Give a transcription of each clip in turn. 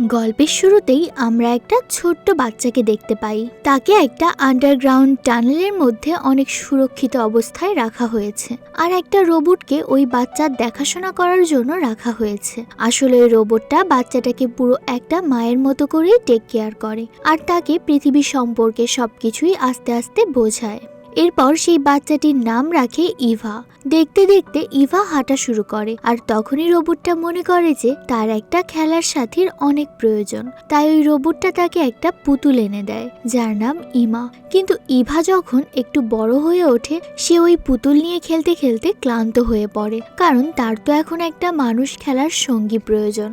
গল্পের শুরুতেই আমরা একটা ছোট্ট বাচ্চাকে দেখতে পাই। তাকে একটা আন্ডারগ্রাউন্ড টানেলের মধ্যে অনেক সুরক্ষিত অবস্থায় রাখা হয়েছে। আর একটা রোবটকে ওই বাচ্চার দেখাশোনা করার জন্য রাখা হয়েছে। আসলে ওই রোবটটা বাচ্চাটাকে পুরো একটা মায়ের মতো করেই টেক কেয়ার করে। আর তাকে পৃথিবী সম্পর্কে সবকিছুই আস্তে আস্তে বোঝায়। এরপর সেই বাচ্চাটির নাম রাখে ইভা। দেখতে দেখতে ইভা হাঁটা শুরু করে, আর তখনই রোবটটা মনে করে যে তার একটা খেলার সাথীর অনেক প্রয়োজন। তাই ওই রোবটটা তাকে একটা পুতুল এনে দেয়, যার নাম ইমা। কিন্তু ইভা যখন একটু বড় হয়ে ওঠে, সে ওই পুতুল নিয়ে খেলতে খেলতে ক্লান্ত হয়ে পড়ে, কারণ তার তো এখন একটা মানুষ খেলার সঙ্গী প্রয়োজন।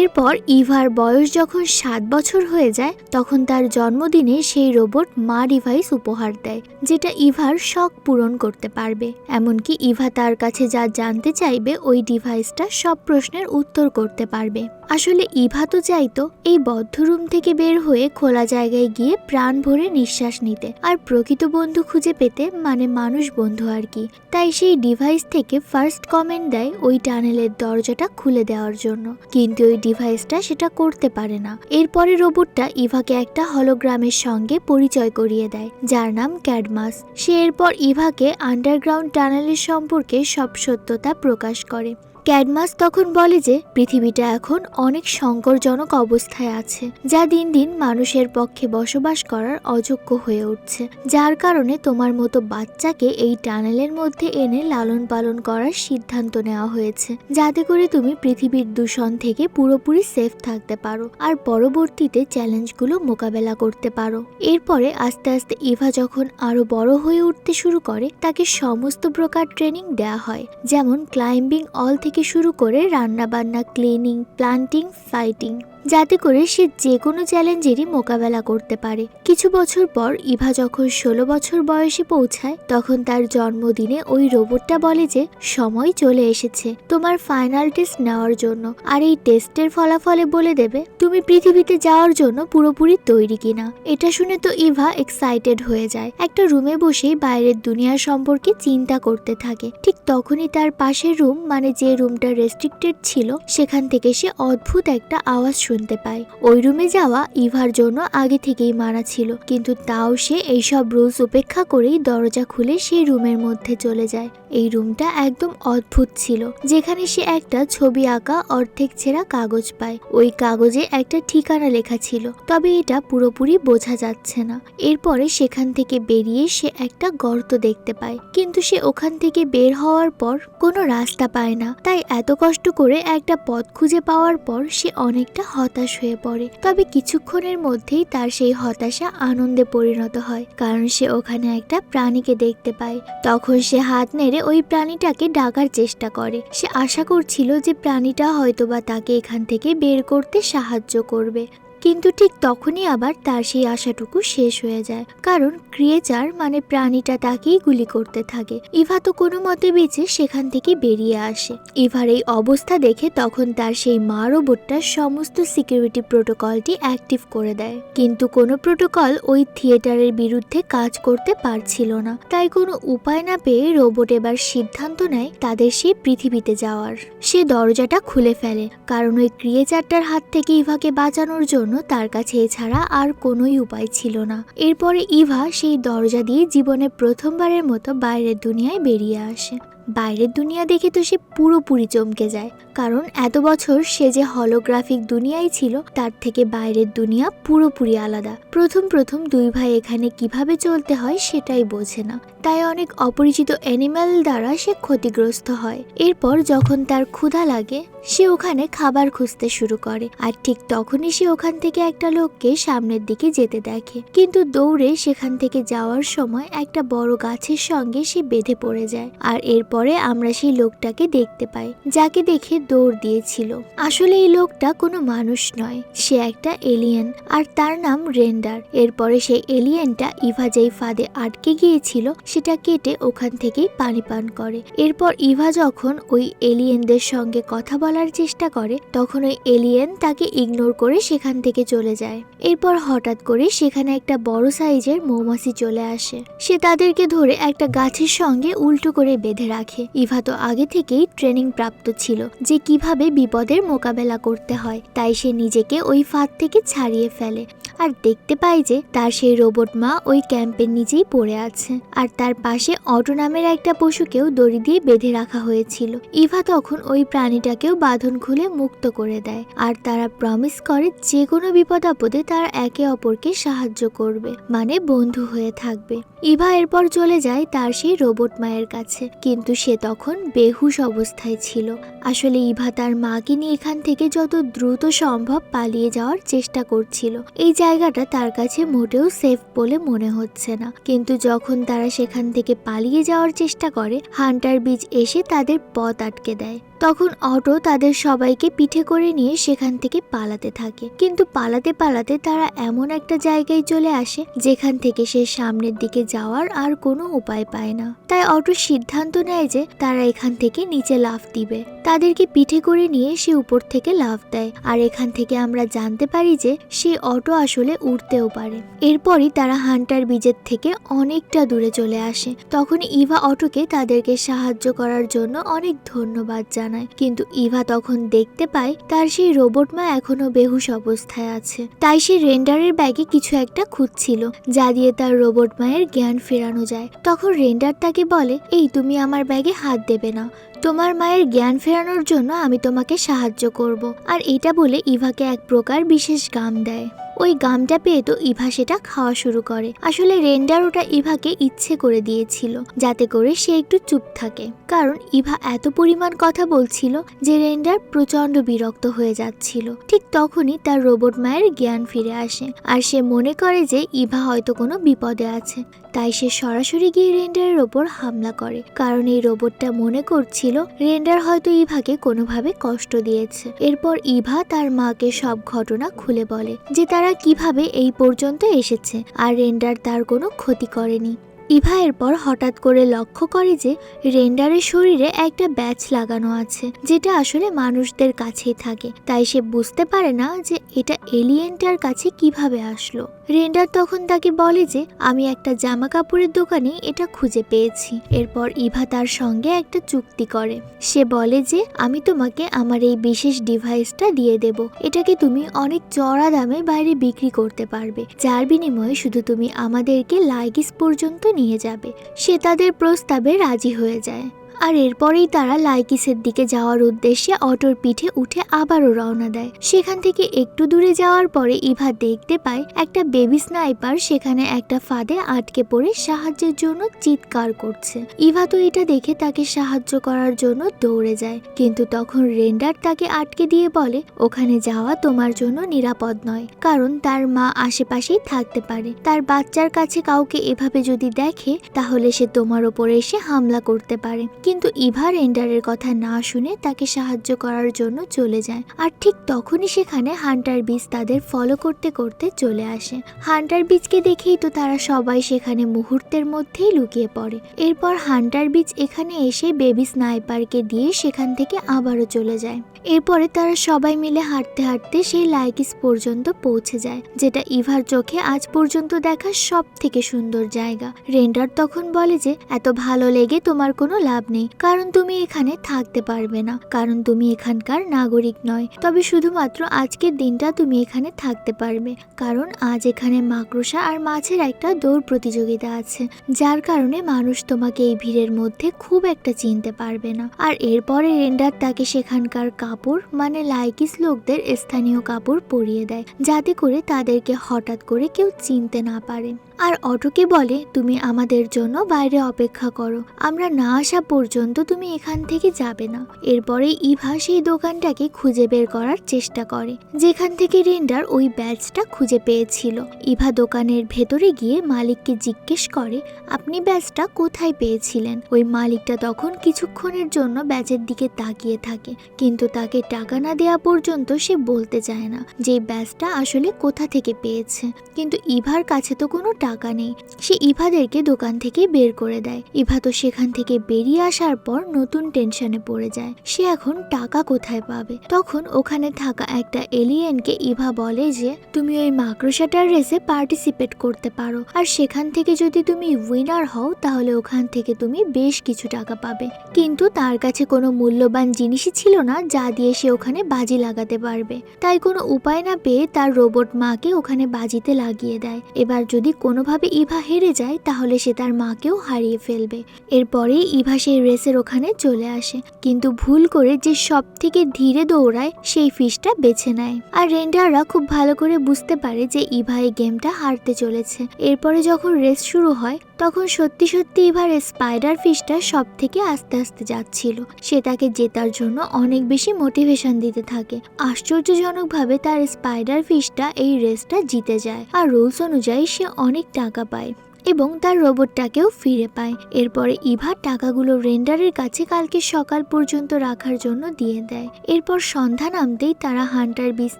এরপর ইভার বয়স যখন সাত বছর হয়ে যায়, তখন তার জন্মদিনে সেই রোবট মা ডিভাইস উপহার দেয়, যেটা ইভার শখ পূরণ করতে পারবে। এমনকি ইভা তার কাছে যা জানতে চাইবে, ওই ডিভাইসটা সব প্রশ্নের উত্তর করতে পারবে। আসলে ইভা তো চাইতো এই বদ্ধ রুম থেকে বের হয়ে খোলা জায়গায় গিয়ে প্রাণ ভরে নিঃশ্বাস নিতে। আর প্রকৃত বন্ধু খুঁজে পেতে মানে মানুষ বন্ধু আর কি। তাই সেই ডিভাইস থেকে ফার্স্ট কমেন্ট দেয় ওই টানেলের দরজাটা খুলে দেওয়ার জন্য। কিন্তু ওই ডিভাইসটা সেটা করতে পারে না। এরপরে রোবটটা ইভাকে একটা হলোগ্রামের সঙ্গে পরিচয় করিয়ে দেয়, যার নাম ক্যাডমাস সে এরপর ইভাকে আন্ডারগ্রাউন্ড টানেলের সম্পর্কে সব সত্যতা প্রকাশ করে। ক্যাডমাস তখন বলে যে, পৃথিবীটা এখন অনেক সংকটজনক অবস্থায় আছে, যা দিন দিন মানুষের পক্ষে বসবাস করার অযোগ্য হয়ে উঠছে। যার কারণে তোমার মতো বাচ্চাকে এই টানেলের মধ্যে এনে লালন পালন করার সিদ্ধান্ত নেওয়া হয়েছে। যাতে করে তুমি পৃথিবীর দূষণ থেকে পুরোপুরি সেফ থাকতে পারো আর পরবর্তীতে চ্যালেঞ্জগুলো মোকাবেলা করতে পারো। এরপরে আস্তে আস্তে ইভা যখন আরও বড় হয়ে উঠতে শুরু করে, তাকে সমস্ত প্রকার ট্রেনিং দেওয়া হয়, যেমন ক্লাইম্বিং অল থেকে শুরু করে রান্নাবান্না ক্লিনিং প্লান্টিং ফাইটিং যাতে করে সে যে কোনো চ্যালেঞ্জেরই মোকাবেলা করতে পারে। কিছু বছর পর ইভা যখন ষোলো বছর বয়সে পৌঁছায়, তখন তার জন্মদিনে ওই রোবটটা বলে যে, সময় চলে এসেছে। তোমার ফাইনাল টেস্ট নেওয়ার জন্য। আর এই টেস্টের ফলাফলে বলে দেবে, তুমি পৃথিবীতে যাওয়ার জন্য পুরোপুরি তৈরি কিনা এটা শুনে তো ইভা এক্সাইটেড হয়ে যায়। একটা রুমে বসেই বাইরের দুনিয়া সম্পর্কে চিন্তা করতে থাকে। ঠিক তখনই তার পাশের রুম মানে যে রুমটা রেস্ট্রিক্টেড ছিল, সেখান থেকে সে অদ্ভুত একটা আওয়াজ শুনতে পায়। ওই রুমে যাওয়া ইভার জন্য আগে থেকেই মানা ছিল, কিন্তু তাও সে এইসব রুলস উপেক্ষা করেই দরজা খুলে সেই রুমের মধ্যে চলে যায়। এই রুমটা একদম অদ্ভুত ছিল, যেখানে সে একটা ছবি আঁকা অর্ধেক ছেঁড়া কাগজ পায়। ওই কাগজে একটা ঠিকানা লেখা ছিল, তবে এটা পুরোপুরি বোঝা যাচ্ছে না। এরপরে সেখান থেকে বেরিয়ে সে একটা গর্ত দেখতে পায়, কিন্তু সে ওখান থেকে বের হওয়ার পর কোনো রাস্তা পায় না। তাই এত কষ্ট করে একটা পথ খুঁজে পাওয়ার পর সে অনেকটা হতাশ হয়ে পড়ে। তবে কিছুক্ষণের মধ্যেই তার সেই হতাশা আনন্দে পরিণত হয়, কারণ সে ওখানে একটা প্রাণীকে দেখতে পায়। তখন সে হাত নেড়ে ওই প্রাণীটাকে ডাকার চেষ্টা করে। সে আশা করছিল যে প্রাণীটা হয়তোবা তাকে এখান থেকে বের করতে সাহায্য করবে। কিন্তু ঠিক তখনই আবার তার সেই আশাটুকু শেষ হয়ে যায়। কারণ ক্রিয়েচার মানে প্রাণীটা তাকেই গুলি করতে থাকে। ইভা তো কোনো মতে বেঁচে সেখান থেকে বেরিয়ে আসে। ইভার এই অবস্থা দেখে তখন তার সেই মা রোবটটা সমস্ত সিকিউরিটি প্রোটোকলটি অ্যাক্টিভ করে দেয়। কিন্তু কোনো প্রোটোকল ওই থিয়েটারের বিরুদ্ধে কাজ করতে পারছিল না। তাই কোনো উপায় না পেয়ে রোবট এবার সিদ্ধান্ত নেয় তাদের সেই পৃথিবীতে যাওয়ার। সে দরজাটা খুলে ফেলে। কারণ ওই ক্রিয়েচারটার হাত থেকে ইভাকে বাঁচানোর জন্য তার কাছে এছাড়া আর কোনোই উপায় ছিল না। এরপরে ইভা সেই দরজা দিয়ে জীবনে প্রথমবারের মতো বাইরের দুনিয়ায় বেরিয়ে আসে। বাইরের দুনিয়া দেখে তো সে পুরোপুরি চমকে যায়। কারণ এত বছর সে যে হলোগ্রাফিক দুনিয়ায় ছিল, তার থেকে বাইরের দুনিয়া পুরোপুরি আলাদা। প্রথম প্রথম দুই ভাই এখানে কীভাবে চলতে হয় সেটাই বোঝে না। তাই অনেক অপরিচিত অ্যানিম্যাল দ্বারা সে ক্ষতিগ্রস্ত হয়। এরপর যখন তার ক্ষুধা লাগে, সে ওখানে খাবার খুঁজতে শুরু করে। আর ঠিক তখনই সে ওখান থেকে একটা লোককে সামনের দিকে যেতে দেখে। কিন্তু দৌড়ে সেখান থেকে যাওয়ার সময় একটা বড় গাছের সঙ্গে সে বেঁধে পড়ে যায়। আর এরপরে আমরা সেই লোকটাকে দেখতে পাই, যাকে দেখে দৌড় দিয়েছিল। আসলে এই লোকটা কোনো মানুষ নয়, সে একটা এলিয়েন আর তার নাম রেন্ডার। এরপরে সেই এলিয়েনটা ইভা যেই ফাঁদে আটকে গিয়েছিল, সেটা কেটে ওখান থেকেই পানি পান করে। এরপর ইভা যখন ওই এলিয়েনদের সঙ্গে কথা বলার চেষ্টা করে, তখন ওই এলিয়েন তাকে ইগনোর করে সেখান থেকে চলে যায়। এরপর হঠাৎ করে সেখানে একটা বড় সাইজের মৌমাছি চলে আসে। সে তাদেরকে ধরে একটা গাছের সঙ্গে উল্টো করে বেঁধে রাখে। ইভা তো আগে থেকেই ট্রেনিং প্রাপ্ত ছিল যে কীভাবে বিপদের মোকাবেলা করতে হয়। তাই সে নিজেকে ওই ফাঁদ থেকে ছাড়িয়ে ফেলে। আর দেখতে পায় যে তার সেই রোবট মা ওই ক্যাম্পের নিচেই পড়ে আছে। আর তার পাশে অটো নামের একটা পশুকেও দড়ি দিয়ে বেঁধে রাখা হয়েছিল। ইভা তখন ওই প্রাণীটাকেও বাঁধন খুলে মুক্ত করে দেয়। আর তারা প্রমিস করে যে কোনো বিপদ আপদে তারা একে অপরকে সাহায্য করবে মানে বন্ধু হয়ে থাকবে। ইভা এরপর চলে যায় তার সেই রোবট মায়ের কাছে। কিন্তু সে তখন বেহুশ অবস্থায় ছিল। আসলে ইভা তার মাকে নিয়ে এখান থেকে যত দ্রুত সম্ভব পালিয়ে যাওয়ার চেষ্টা করছিল। এই জায়গাটা তার কাছে মোটেও সেফ বলে মনে হচ্ছে না। কিন্তু যখন তারা সেখান থেকে পালিয়ে যাওয়ার চেষ্টা করে, হান্টার বীজ এসে তাদের পথ আটকে দেয়। তখন অটো তাদের সবাইকে পিঠে করে নিয়ে সেখান থেকে পালাতে থাকে। কিন্তু পালাতে পালাতে তারা এমন একটা জায়গায় চলে আসে, যেখান থেকে সে সামনের দিকে যাওয়ার আর কোনো উপায় পায় না। তাই অটো সিদ্ধান্ত নেয় যে তারা এখান থেকে নিচে লাফ দিবে। তাদেরকে পিঠে করে নিয়ে সে উপর থেকে লাফ দেয়। আর এখান থেকে আমরা জানতে পারি যে সে অটো আসলে উঠতেও পারে। এরপরই তারা হান্টার বীজের থেকে অনেকটা দূরে চলে আসে। তখন ইভা অটোকে তাদেরকে সাহায্য করার জন্য অনেক ধন্যবাদ জানায়। কিন্তু ইভা তখন দেখতে পায় তার সেই রোবট মা এখনও বেহুশ অবস্থায় আছে। তাই সে রেন্ডারের ব্যাগে কিছু একটা খুঁজছিল, যা দিয়ে তার রোবট মায়ের জ্ঞান ফেরানো যায়। তখন রেন্ডার তাকে বলে, এই, তুমি আমার ব্যাগে হাত দেবে না। তোমার মায়ের জ্ঞান ফেরানোর জন্য আমি তোমাকে সাহায্য করব। আর এটা বলে ইভাকে এক প্রকার বিশেষ গাম দেয়। ওই গামটা পেয়ে তো ইভা সেটা খাওয়া শুরু করে। আসলে রেন্ডার ওটা ইভাকে ইচ্ছে করে দিয়েছিল, যাতে করে সে একটু চুপ থাকে। কারণ ইভা এত পরিমাণ কথা বলছিল যে রেন্ডার প্রচণ্ড বিরক্ত হয়ে যাচ্ছিল। ঠিক তখনই তার রোবট মায়ের জ্ঞান ফিরে আসে, আর সে মনে করে যে ইভা হয়তো কোনো বিপদে আছে। তাই সে সরাসরি গিয়ে রেন্ডারের ওপর হামলা করে। কারণ এই রোবটটা মনে করছিল রেন্ডার হয়তো ইভাকে কোনোভাবে কষ্ট দিয়েছে। এরপর ইভা তার মাকে সব ঘটনা খুলে বলে যে তারা কীভাবে এই পর্যন্ত এসেছে। আর রেন্ডার তার কোনো ক্ষতি করেনি। ইভা এরপর হঠাৎ করে লক্ষ্য করে যে রেন্ডারের শরীরে একটা ব্যাচ লাগানো আছে, যেটা আসলে মানুষদের কাছেই থাকে। তাই সে বুঝতে পারে না যে এটা এলিয়েনটার কাছে কীভাবে আসলো। রেন্ডার তখন তাকে বলে যে, আমি একটা জামা কাপড়ের দোকানে এটা খুঁজে পেয়েছি। এরপর ইভা তার সঙ্গে একটা চুক্তি করে। সে বলে যে, আমি তোমাকে আমার এই বিশেষ ডিভাইসটা দিয়ে দেব। এটাকে তুমি অনেক চড়া দামে বাইরে বিক্রি করতে পারবে। যার বিনিময়ে শুধু তুমি আমাদেরকে লাইগিস পর্যন্ত নিয়ে যাবে। সে তাদের প্রস্তাবে রাজি হয়ে যায়। আর এরপরেই তারা লাইকিসের দিকে যাওয়ার উদ্দেশ্যে অটোর পিঠে উঠে আবারও রওনা দেয়। সেখান থেকে একটু দূরে যাওয়ার পরে ইভা দেখতে পায় একটা বেবি স্নাইপার সেখানে একটা ফাঁদে আটকে পড়ে সাহায্যের জন্য চিৎকার করছে। ইভা তো এটা দেখে তাকে সাহায্য করার জন্য দৌড়ে যায়, কিন্তু তখন রেন্ডার তাকে আটকে দিয়ে বলে, ওখানে যাওয়া তোমার জন্য নিরাপদ নয়, কারণ তার মা আশেপাশেই থাকতে পারে। তার বাচ্চার কাছে কাউকে এভাবে যদি দেখে, তাহলে সে তোমার ওপরে এসে হামলা করতে পারে। কিন্তু ইভা রেন্ডারের কথা না শুনে তাকে সাহায্য করার জন্য চলে যায়। আর ঠিক তখনই সেখানে হান্টার বীজ তাদের ফলো করতে করতে চলে আসে। হান্টার বীজকে দেখেই তো তারা সবাই সেখানে মুহূর্তের মধ্যেই লুকিয়ে পড়ে। এরপর হান্টার বীজ এখানে এসে বেবি স্নাইপারকে দিয়ে সেখান থেকে আবারও চলে যায়। এরপরে তারা সবাই মিলে হাঁটতে হাঁটতে সেই লাইকিস পর্যন্ত পৌঁছে যায়, যেটা ইভার চোখে আজ পর্যন্ত দেখা সব থেকে সুন্দর জায়গা। রেন্ডার তখন বলে যে, এত ভালো লেগে তোমার কোনো লাভ নেই, কারণ তুমি এখানে থাকতে পারবে না, কারণ তুমি এখানকার নাগরিক নয়। তবে শুধুমাত্র আজকের দিনটা তুমি এখানে থাকতে পারবে, কারণ আজ এখানে মাকড়সা আর মাছের একটা দৌড় প্রতিযোগিতা আছে, যার কারণে মানুষ তোমাকে এই ভিড়ের মধ্যে খুব একটা চিনতে পারবে না। আর এরপরে রেন্ডার তাকে সেখানকার কাপড় মানে লাইকিস লোকদের স্থানীয় কাপড় পরিয়ে দেয়, যাতে করে তাদেরকে হঠাৎ করে কেউ চিনতে না পারে আর অটোকে বলে, তুমি আমাদের জন্য বাইরে অপেক্ষা করো। আমরা না আসা পর্যন্ত তুমি এখান থেকে যাবে না। এরপরে ইভা সেই দোকানটাকে খুঁজে বের করার চেষ্টা করে, যেখান থেকে রেন্ডার ওই ব্যাচটা খুঁজে পেয়েছিল। ইভা দোকানের ভেতরে গিয়ে মালিককে জিজ্ঞেস করে, আপনি ব্যাচটা কোথায় পেয়েছিলেন? ওই মালিকটা তখন কিছুক্ষণের জন্য ব্যাচের দিকে তাকিয়ে থাকে, কিন্তু তাকে টাকা না দেওয়া পর্যন্ত সে বলতে চায় না যে, ব্যাচটা আসলে কোথা থেকে পেয়েছে? কিন্তু ইভার কাছে তো কোনো টাকা নেই। সে ইভাদেরকে দোকান থেকে বের করে দেয়। ইভা তো সেখান থেকে বেরিয়ে আসার পর নতুন টেনশনে পড়ে যায়। সে এখন টাকা কোথায় পাবে? তখন ওখানে থাকা একটা এলিয়েনকে ইভা বলে যে, তুমি ওই মাকড়সাটার রেসে পার্টিসিপেট করতে পারো। আর সেখান থেকে যদি তুমি উইনার হও, তাহলে ওখান থেকে তুমি বেশ কিছু টাকা পাবে। কিন্তু তার কাছে কোনো মূল্যবান জিনিসই ছিল না, যা দিয়ে সে ওখানে বাজি লাগাতে পারবে। তাই কোনো উপায় না পেয়ে তার রোবট মাকে ওখানে বাজিতে লাগিয়ে দেয়। এবার যদি কোনোভাবে ইভা হেরে যায়, তাহলে সে তার মাকেও হারিয়ে ফেলবে। এরপরেই ইভা সেই রেসের ওখানে চলে আসে। কিন্তু ভুল করে যে সব থেকে ধীরে দৌড়ায়, সেই ফিশটা বেছে নেয়। আর রেন্ডাররা খুব ভালো করে বুঝতে পারে যে ইভা এই গেমটা হারতে চলেছে। এরপরে যখন রেস শুরু হয়, তখন সত্যি সত্যি এবার স্পাইডার ফিশটা সব থেকে আস্তে আস্তে যাচ্ছিল। সে তাকে জেতার জন্য অনেক বেশি মোটিভেশন দিতে থাকে। আশ্চর্যজনকভাবে তার স্পাইডার ফিশটা এই রেসটা জিতে যায়। আর রুলস অনুযায়ী সে অনেক টাকা পায়। এবং তার রোবটটাকেও ফিরে পায়। এরপরে ইভা টাকাগুলো রেন্ডারের কাছে কালকে সকাল পর্যন্ত রাখার জন্য দিয়ে দেয়। এরপর সন্ধ্যা নামতেই তারা হান্টার বিচ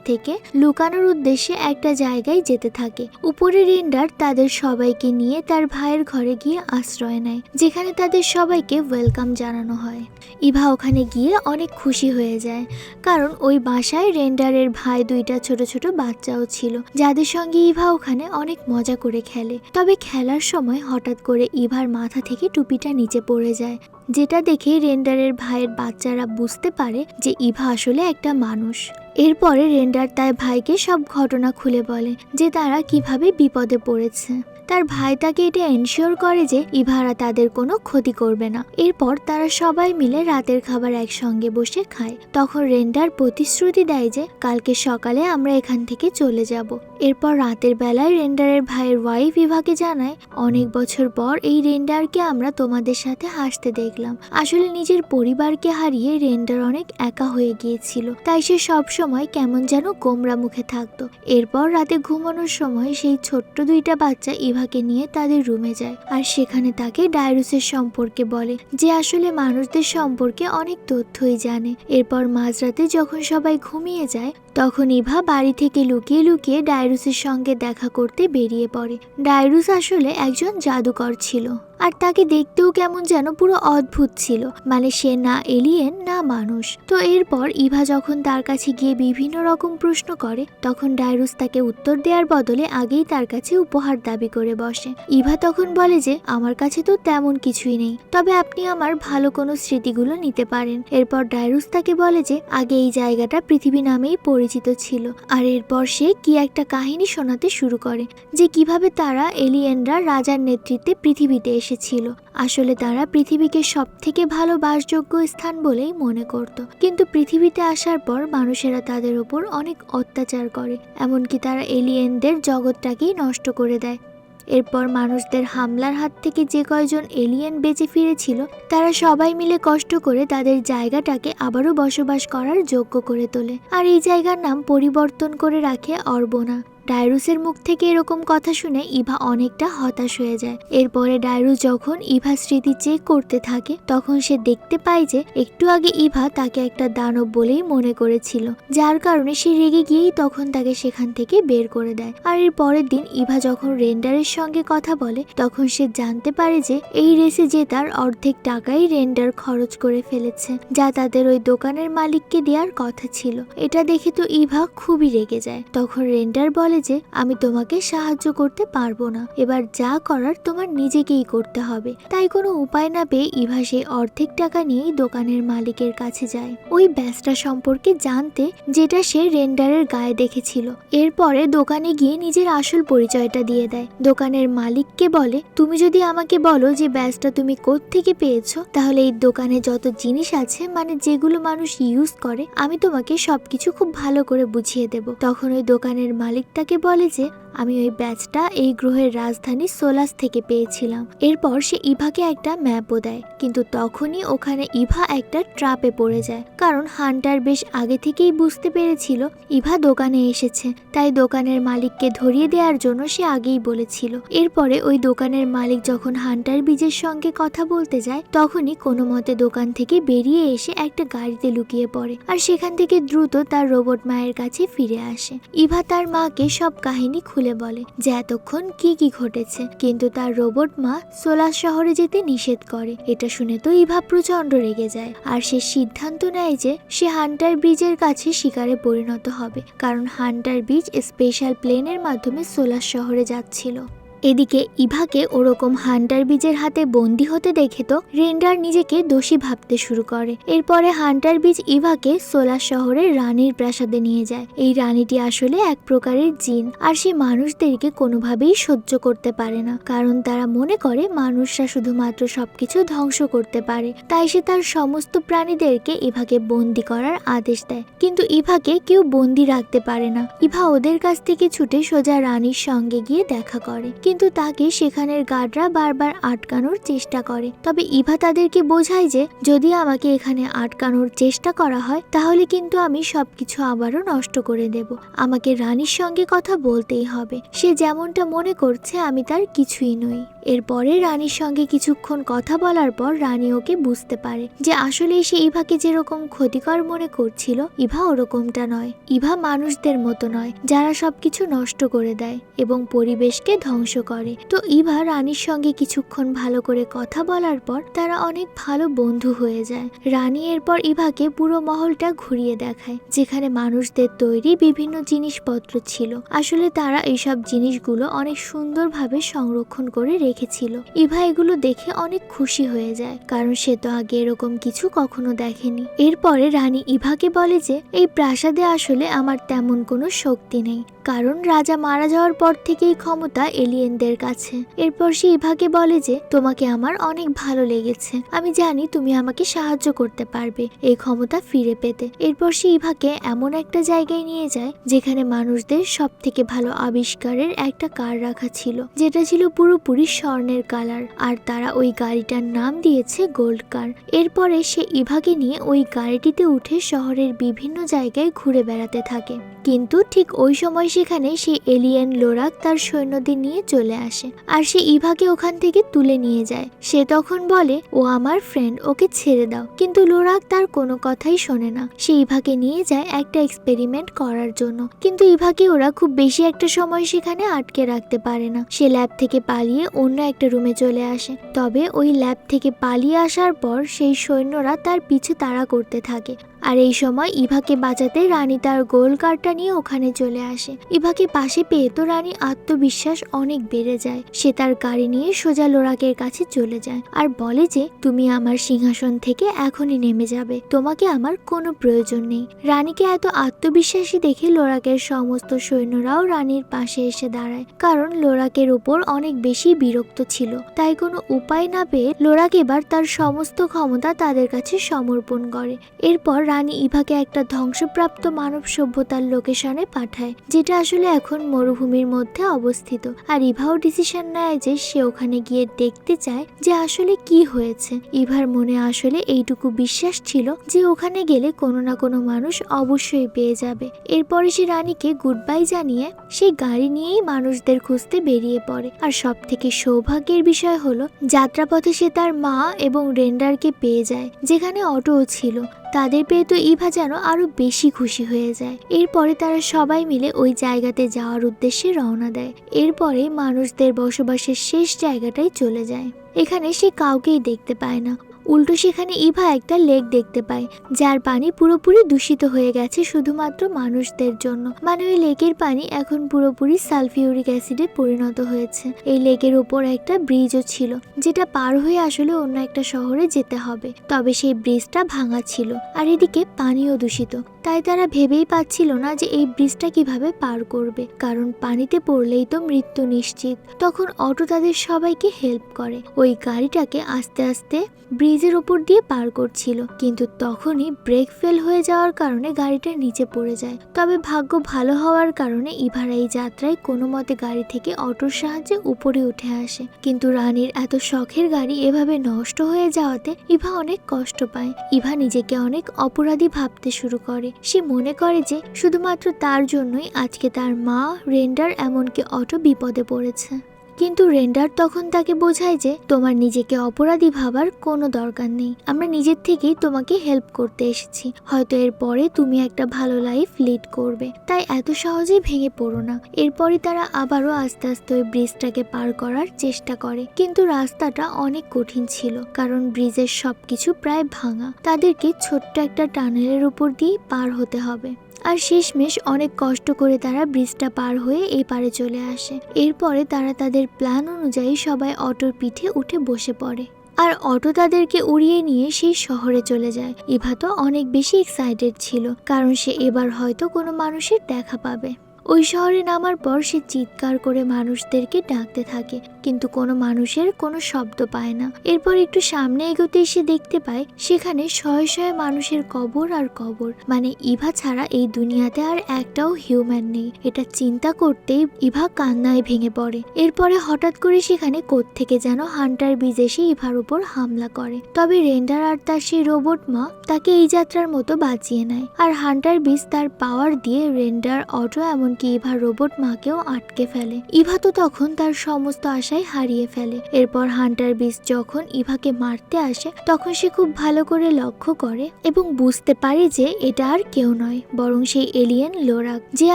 থেকে লুকানোর উদ্দেশ্যে একটা জায়গায় যেতে থাকে। উপরে রেন্ডার তাদের সবাইকে নিয়ে তার ভাইয়ের ঘরে গিয়ে আশ্রয় নেয়, যেখানে তাদের সবাইকে ওয়েলকাম জানানো হয়। ইভা ওখানে গিয়ে অনেক খুশি হয়ে যায়, কারণ ওই বাসায় রেন্ডারের ভাই দুইটা ছোট ছোট বাচ্চাও ছিল, যাদের সঙ্গে ইভা ওখানে অনেক মজা করে খেলে। তবে খেলার সময় হঠাৎ করে ইভার মাথা থেকে টুপিটা নিচে পড়ে যায়, যেটা দেখে রেন্ডারের ভাইয়ের বাচ্চারা বুঝতে পারে যে ইভা আসলে একটা মানুষ। এরপরে রেন্ডার তার ভাইকে সব ঘটনা খুলে বলে যে তারা কীভাবে বিপদে পড়েছে। তার ভাই তাকে এটা এনশিওর করে যে ইভারা তাদের কোনো ক্ষতি করবে না। এরপর তারা সবাই মিলে রাতের খাবার একসঙ্গে বসে খায়। তখন রেন্ডার প্রতিশ্রুতি দেয় যে কালকে সকালে আমরা এখান থেকে চলে যাব। এরপর রাতের বেলায় রেন্ডারের ভাইয়ের ওয়াইফ ইভাকে জানায়, অনেক বছর পর এই রেন্ডারকে আমরা তোমাদের সাথে হাসতে দেখলাম। আসলে নিজের পরিবারকে হারিয়ে রেন্ডার অনেক একা হয়ে গিয়েছিল। তাই সে সব সময় কেমন যেন গোমরা মুখে থাকতো। এরপর রাতে ঘুমানোর সময় সেই ছোট্ট দুইটা বাচ্চা ইভাকে নিয়ে তাদের রুমে যায়। আর সেখানে তাকে ডায়রুসের সম্পর্কে বলে, যে আসলে মানুষদের সম্পর্কে অনেক তথ্যই জানে। এরপর মাঝরাতে যখন সবাই ঘুমিয়ে যায় তখন ইভা বাড়ি থেকে লুকিয়ে লুকিয়ে ডায়রুসের সঙ্গে দেখা করতে বেরিয়ে পড়ে। ডায়রুস আসলে একজন জাদুকর ছিল আর তাকে দেখতেও কেমন যেন পুরো অদ্ভুত ছিল। মানে সে না এলিয়েন না মানুষ। তো এরপর ইভা যখন তার কাছে গিয়ে বিভিন্ন রকম প্রশ্ন করে, তখন ডায়রুস তাকে উত্তর দেওয়ার বদলে আগেই তার কাছে উপহার দাবি করে বসে। ইভা তখন বলে যে, আমার কাছে তো তেমন কিছুই নেই। তবে আপনি আমার ভালো কোনো স্মৃতিগুলো নিতে পারেন। এরপর ডায়রুস তাকে বলে যে, আগে এই জায়গাটা পৃথিবী নামেই পরিচিত ছিল। আর এরপর সে কি একটা কাহিনী শোনাতে শুরু করে, যে কীভাবে তারা এলিয়েনরা রাজার নেতৃত্বে পৃথিবীতে এসেছিল। আসলে তারা পৃথিবীকে সব থেকে ভালো বাসযোগ্য স্থান বলেই মনে করত। কিন্তু পৃথিবীতে আসার পর মানুষেরা তাদের ওপর অনেক অত্যাচার করে। এমনকি তারা এলিয়েনদের জগৎটাকেই নষ্ট করে দেয়। এরপর মানুষদের হামলার হাত থেকে যে কয়জন এলিয়েন বেঁচে ফিরেছিল, তারা সবাই মিলে কষ্ট করে তাদের জায়গাটাকে আবারও বসবাস করার যোগ্য করে তোলে। আর এই জায়গার নাম পরিবর্তন করে রাখে অর্বনা। ডায়রুসের মুখ থেকে এরকম কথা শুনে ইভা অনেকটা হতাশ হয়ে যায়। এরপরে ডায়রুস যখন ইভা স্মৃতি চেক করতে থাকে, তখন সে দেখতে পায় যে একটু আগে ইভা তাকে একটা দানব বলেই মনে করেছিল, যার কারণে সে রেগে গিয়েই তখন তাকে সেখান থেকে বের করে দেয়। আর এর পরের দিন ইভা যখন রেন্ডারের সঙ্গে কথা বলে, তখন সে জানতে পারে যে এই রেসে জেতার অর্ধেক টাকাই রেন্ডার খরচ করে ফেলেছে, যা তাদের ওই দোকানের মালিককে দেওয়ার কথা ছিল। এটা দেখে তো ইভা খুবই রেগে যায়। তখন রেন্ডার বলে যে, আমি তোমাকে সাহায্য করতে পারব না। এবার যা করার তোমার নিজেকেই করতে হবে। তাই কোনো উপায় না পেয়ে ইভা সেই অর্ধেক টাকা নিয়েই দোকানের মালিকের কাছে যায়। ওই ব্যাসটা সম্পর্কে জানতে যেটা সে রেন্ডারের গায়ে দেখেছিল। এরপরে দোকানে গিয়ে নিজের আসল পরিচয়টা দিয়ে দেয়। দোকানের মালিককে বলে, তুমি যদি আমাকে বলো যে ব্যাসটা তুমি থেকে পেয়েছ, তাহলে এই দোকানে যত জিনিস আছে মানে যেগুলো মানুষ ইউজ করে, আমি তোমাকে সবকিছু খুব ভালো করে বুঝিয়ে দেব। তখন ওই দোকানের মালিক তাকে বলে যে আমি ওই ব্যাচটা এই গ্রহের রাজধানী সোলাস থেকে পেয়েছিলাম। এরপর সে ইভাকে একটা ম্যাপও দেয়, কিন্তু তখনই ওখানে ইভা একটা ট্রাপে পড়ে যায়। কারণ হান্টার বেশ আগে থেকেই বুঝতে পেরেছিল ইভা দোকানে এসেছে, তাই দোকানের মালিককে ধরিয়ে দেওয়ার জন্য সে আগেই বলেছিল। এরপরে ওই দোকানের মালিক যখন হান্টার বীজের সঙ্গে কথা বলতে যায়, তখনই কোনো মতে দোকান থেকে বেরিয়ে এসে একটা গাড়িতে লুকিয়ে পড়ে আর সেখান থেকে দ্রুত তার রোবট মায়ের কাছে ফিরে আসে। ইভা তার মাকে সব কাহিনী খুলে খুলে বলে যে এতক্ষণ কি কি ঘটেছে? কিন্তু তার রোবট মা সোলার শহরে যেতে নিষেধ করে। এটা শুনে তো ইভা প্রচণ্ড রেগে যায়। আর সে সিদ্ধান্ত নেয় যে সে হান্টার ব্রিজের কাছে শিকারে পরিণত হবে। কারণ হান্টার ব্রিজ স্পেশাল প্লেনের মাধ্যমে সোলার শহরে যাচ্ছিল। এদিকে ইভাকে ওরকম হান্টার বীজের হাতে বন্দি হতে দেখে তো রেন্ডার নিজেকে দোষী ভাবতে শুরু করে। এরপরে হান্টার বীজ ইভাকে সোলার শহরের রানীর প্রাসাদে নিয়ে যায়। এই রানীটি আসলে এক প্রকারের জিন, আর সে মানুষদেরকে কোনোভাবেই সহ্য করতে পারে না। কারণ তারা মনে করে মানুষরা শুধুমাত্র সবকিছু ধ্বংস করতে পারে। তাই সে তার সমস্ত প্রাণীদেরকে ইভাকে বন্দি করার আদেশ দেয়। কিন্তু ইভাকে কেউ বন্দি রাখতে পারে না। ইভা ওদের কাছ থেকে ছুটে সোজা রানীর সঙ্গে গিয়ে দেখা করে। কিন্তু তাকে সেখানের গার্ডরা বারবার আটকানোর চেষ্টা করে। তবে ইভা তাদেরকে বোঝায় যে, যদি আমাকে এখানে আটকানোর চেষ্টা করা হয়, তাহলে কিন্তু আমি সবকিছু আবারও নষ্ট করে দেব। আমাকে রানীর সঙ্গে কথা বলতেই হবে। সে যেমনটা মনে করছে, আমি তার কিছুই নই। এরপরে রানীর সঙ্গে কিছুক্ষণ কথা বলার পর রানী ওকে বুঝতে পারে যে আসলে সে ইভাকে যেরকম ক্ষতিকর মনে করছিল, ইভা ওরকমটা নয়। ইভা মানুষদের মতো নয়, যারা সবকিছু নষ্ট করে দেয় এবং পরিবেশকে ধ্বংস করে। তো ইভা রানীর সঙ্গে কিছুক্ষণ ভালো করে কথা বলার পর তারা অনেক ভালো বন্ধু হয়ে যায়। রানী এরপর ইভাকে পুরো মহলটা ঘুরিয়ে দেখায়, যেখানে মানুষদের তৈরি বিভিন্ন জিনিসপত্র ছিল। আসলে তারা এইসব জিনিসগুলো অনেক সুন্দরভাবে সংরক্ষণ করে রেখেছিল। ইভা এগুলো দেখে অনেক খুশি হয়ে যায়, কারণ সে তো আগে এরকম কিছু কখনো দেখেনি। এরপরে রানী ইভাকে বলে যে, এই প্রাসাদে আসলে আমার তেমন কোনো শক্তি নেই। কারণ রাজা মারা যাওয়ার পর থেকেই ক্ষমতা এলিয়েনদের কাছে। এরপর সে ইভাকে বলে যে, তোমাকে আমার অনেক ভালো লেগেছে। আমি জানি তুমি আমাকে সাহায্য করতে পারবে এই ক্ষমতা ফিরে পেতে। এরপর সে ইভাকে এমন একটা জায়গায় নিয়ে যায়, যেখানে মানুষদের সব থেকে ভালো আবিষ্কারের একটা কার রাখা ছিল, যেটা ছিল পুরোপুরি স্বর্ণের কালার। আর তারা ওই গাড়িটার নাম দিয়েছে গোল্ড কার। এরপরে সে ইভাকে নিয়ে ওই গাড়িটিতে উঠে শহরের বিভিন্ন জায়গায় ঘুরে বেড়াতে থাকে। কিন্তু ঠিক ওই সময় সেখানে সেই এলিয়েন লোরাক তার সৈন্যদের নিয়ে চলে আসে আর সে ইভাকে ওখান থেকে তুলে নিয়ে যায়। সে তখন বলে, ও আমার ফ্রেন্ড ওকে ছেড়ে দাও। কিন্তু লোরাক তার কোনো কথাই শোনে না। সে ইভাকে নিয়ে যায় একটা এক্সপেরিমেন্ট করার জন্য। কিন্তু ইভাকে ওরা খুব বেশি একটা সময় সেখানে আটকে রাখতে পারে না। সে ল্যাব থেকে পালিয়ে অন্য একটা রুমে চলে আসে। তবে ওই ল্যাব থেকে পালিয়ে আসার পর সেই সৈন্যরা তার পিছু তাড়া করতে থাকে। আর এই সময় ইভাকে বাঁচাতে রানী তার গোল কার্ডটা নিয়ে ওখানে চলে আসে। ইভাকে পাশে পেয়ে তো রানী আত্মবিশ্বাস অনেক বেড়ে যায়। সে তার গাড়ি নিয়ে সোজা লোরাকের কাছে চলে যায় আর বলে যে, তুমি আমার সিংহাসন থেকে এখনই নেমে যাবে। তোমাকে আমার কোনো প্রয়োজন নেই। রানীকে এত আত্মবিশ্বাসী দেখে লোরাকের সমস্ত সৈন্যরাও রানীর পাশে এসে দাঁড়ায়। কারণ লোরাকের উপর অনেক বেশি বিরক্ত ছিল। তাই কোনো উপায় না পেয়ে লোরাক এবার তার সমস্ত ক্ষমতা তাদের কাছে সমর্পণ করে। এরপর রানী ইভাকে একটা ধ্বংসপ্রাপ্ত মানব সভ্যতার লোকেশনে পাঠায়, যেটা আসলে এখন মরুভূমির মধ্যে অবস্থিত। আর ইভাও ডিসিশন নেয় যে সে ওখানে গিয়ে দেখতে চায় যে আসলে কি হয়েছে। ইভার মনে আসলে এইটুকু বিশ্বাস ছিল যে ওখানে গেলে কোনো না কোনো মানুষ অবশ্যই পেয়ে যাবে। এরপরে সে রানীকে গুড বাই জানিয়ে সেই গাড়ি নিয়েই মানুষদের খুঁজতে বেরিয়ে পড়ে। আর সব থেকে সৌভাগ্যের বিষয় হলো, যাত্রাপথে সে তার মা এবং রেন্ডারকে পেয়ে যায়, যেখানে অটোও ছিল। তাদের পেয়ে তো ইভা যেন আরও বেশি খুশি হয়ে যায়। এরপরে তারা সবাই মিলে ওই জায়গাতে যাওয়ার উদ্দেশ্যে রওনা দেয়। এরপরে মানুষদের বসবাসের শেষ জায়গাটাই চলে যায়। এখানে সে কাউকেই দেখতে পায় না। উল্টো সেখানে ইভা একটা লেক দেখতে পায়, যার পানি পুরোপুরি দূষিত হয়ে গেছে শুধুমাত্র মানুষদের জন্য। মানে ওই লেকের পানি এখন পুরোপুরি সালফিউরিক অ্যাসিডে পরিণত হয়েছে। এই লেকের ওপর একটা ব্রিজও ছিল, যেটা পার হয়ে আসলে অন্য একটা শহরে যেতে হবে। তবে সেই ব্রিজটা ভাঙা ছিল, আর এদিকে পানিও দূষিত। তাই তারা ভেবেই পাচ্ছিল না যে এই ব্রিজটা কীভাবে পার করবে, কারণ পানিতে পড়লেই তো মৃত্যু নিশ্চিত। তখন অটো তাদের সবাইকে হেল্প করে। ওই গাড়িটাকে আস্তে আস্তে ব্রিজের ওপর দিয়ে পার করছিল। কিন্তু তখনই ব্রেক ফেল হয়ে যাওয়ার কারণে গাড়িটা নিচে পড়ে যায়। তবে ভাগ্য ভালো হওয়ার কারণে ইভারা এই যাত্রায় কোনো মতে গাড়ি থেকে অটোর সাহায্যে উপরে উঠে আসে। কিন্তু রানীর এত শখের গাড়ি এভাবে নষ্ট হয়ে যাওয়াতে ইভা অনেক কষ্ট পায়। ইভা নিজেকে অনেক অপরাধী ভাবতে শুরু করে। সে মনে করে যে শুধুমাত্র তার জন্যই আজকে তার মা রেন্ডার এমনকি অটো বিপদে পড়েছে। কিন্তু রেন্ডার তখন তাকে বোঝায় যে তোমার নিজেকে অপরাধী ভাবার কোনো দরকার নেই। আমরা নিজের থেকেই তোমাকে হেল্প করতে এসেছি। হয়তো এরপরে তুমি একটা ভালো লাইফ লিড করবে। তাই এত সহজেই ভেঙে পড়ো না। এরপরই তারা আবারও আস্তে আস্তে ওই ব্রিজটাকে পার করার চেষ্টা করে। কিন্তু রাস্তাটা অনেক কঠিন ছিল, কারণ ব্রিজের সবকিছু প্রায় ভাঙা। তাদেরকে ছোট্ট একটা টানেলের উপর দিয়ে পার হতে হবে। আর শেষমেশ অনেক কষ্ট করে তারা ব্রিজটা পার হয়ে এই পারে চলে আসে। এরপরে তারা তাদের প্ল্যান অনুযায়ী সবাই অটোর পিঠে উঠে বসে পড়ে। আর অটো তাদেরকে উড়িয়ে নিয়ে সেই শহরে চলে যায়। ইভা তো অনেক বেশি এক্সাইটেড ছিল, কারণ সে এবার হয়তো কোনো মানুষের দেখা পাবে। ওই শহরে নামার পর সে চিৎকার করে মানুষদেরকে ডাকতে থাকে, কিন্তু কোনো মানুষের কোনো শব্দ পায় না। এরপর একটু সামনে এগোতে এসে দেখতে পায়, সেখানে শয়ে শয়ে মানুষের কবর আর কবর। মানে ইভা ছাড়া এই দুনিয়াতে আর একটাও হিউম্যান নেই। এটা চিন্তা করতেই ইভা কান্নায় ভেঙে পড়ে। এরপরে হঠাৎ করে সেখানে থেকে যেন হান্টার বীজ এসে ইভার উপর হামলা করে। তবে রেন্ডার আর তার সেই রোবট মা তাকে এই যাত্রার মতো বাঁচিয়ে নেয়। আর হান্টার বীজ তার পাওয়ার দিয়ে রেন্ডার, অটো এমনকি ইভার রোবট মাকেও আটকে ফেলে। ইভা তো তখন তার সমস্ত আশায় হারিয়ে ফেলে। এরপর হান্টার বিস যখন ইভাকে মারতে আসে, তখন সে খুব ভালো করে লক্ষ্য করে এবং বুঝতে পারে যে এটা আর কেউ নয়, বরং সেই এলিয়েন লোরাক, যে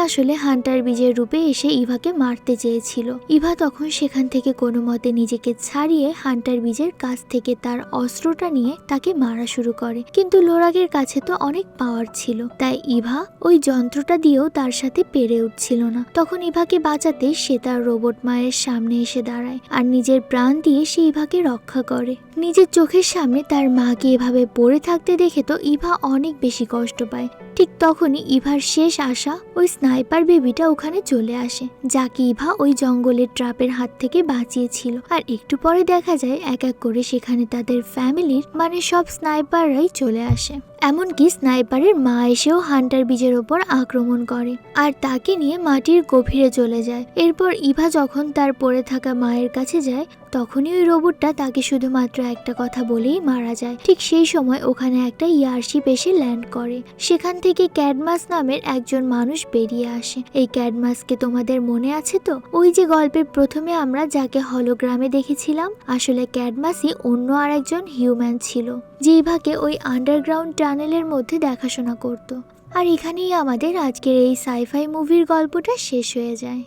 আসলে হান্টার বীজের রূপে এসে ইভাকে মারতে চেয়েছিল। ইভা তখন সেখান থেকে কোনো মতে নিজেকে ছাড়িয়ে হান্টার বীজের কাছ থেকে তার অস্ত্রটা নিয়ে তাকে মারা শুরু করে। কিন্তু লোরাকের কাছে তো অনেক পাওয়ার ছিল, তাই ইভা ওই যন্ত্রটা দিয়েও তার সাথে পেরে উঠছিল না। তখন ইভাকে বাঁচাতে সে তার রোবট মায়ের সামনে এসে দাঁড়ায় আর নিজের প্রাণ দিয়ে সে ইভাকে রক্ষা করে। নিজের চোখের সামনে তার মাকে এভাবে পড়ে থাকতে দেখে তো ইভা অনেক বেশি কষ্ট পায়। ঠিক তখনই ইভার শেষ আশা ওই স্নাইপার বেবিটা ওখানে চলে আসে, যাকে ইভা ওই জঙ্গলের ট্রাপের হাত থেকে বাঁচিয়েছিল। আর একটু পরে দেখা যায় এক এক করে সেখানে তাদের ফ্যামিলির মানে সব স্নাইপাররাই চলে আসে। এমনকি স্নাইপারের মা এসেও হান্টার বীজের ওপর আক্রমণ করে আর তাকে নিয়ে মাটির গভীরে চলে যায়। এরপর ইভা যখন তার পড়ে থাকা মায়ের কাছে যায়, তখনই ওই রোবটটা তাকে শুধুমাত্র একটা কথা বলেই মারা যায়। ঠিক সেই সময় ওখানে একটা ইয়ারশিপ এসে ল্যান্ড করে। সেখান থেকে ক্যাডমাস নামের একজন মানুষ বেরিয়ে আসে। এই ক্যাডমাসকে তোমাদের মনে আছে তো? ওই যে গল্পের প্রথমে আমরা যাকে হলোগ্রামে দেখেছিলাম, আসলে ক্যাডমাসই অন্য আর একজন হিউম্যান ছিল। যে ইভাকে ওই আন্ডারগ্রাউন্ড টানেলের মধ্যে দেখাশোনা করত। আর এখানেই আমাদের আজকের এই সাইফাই মুভির গল্পটা শেষ হয়ে যায়।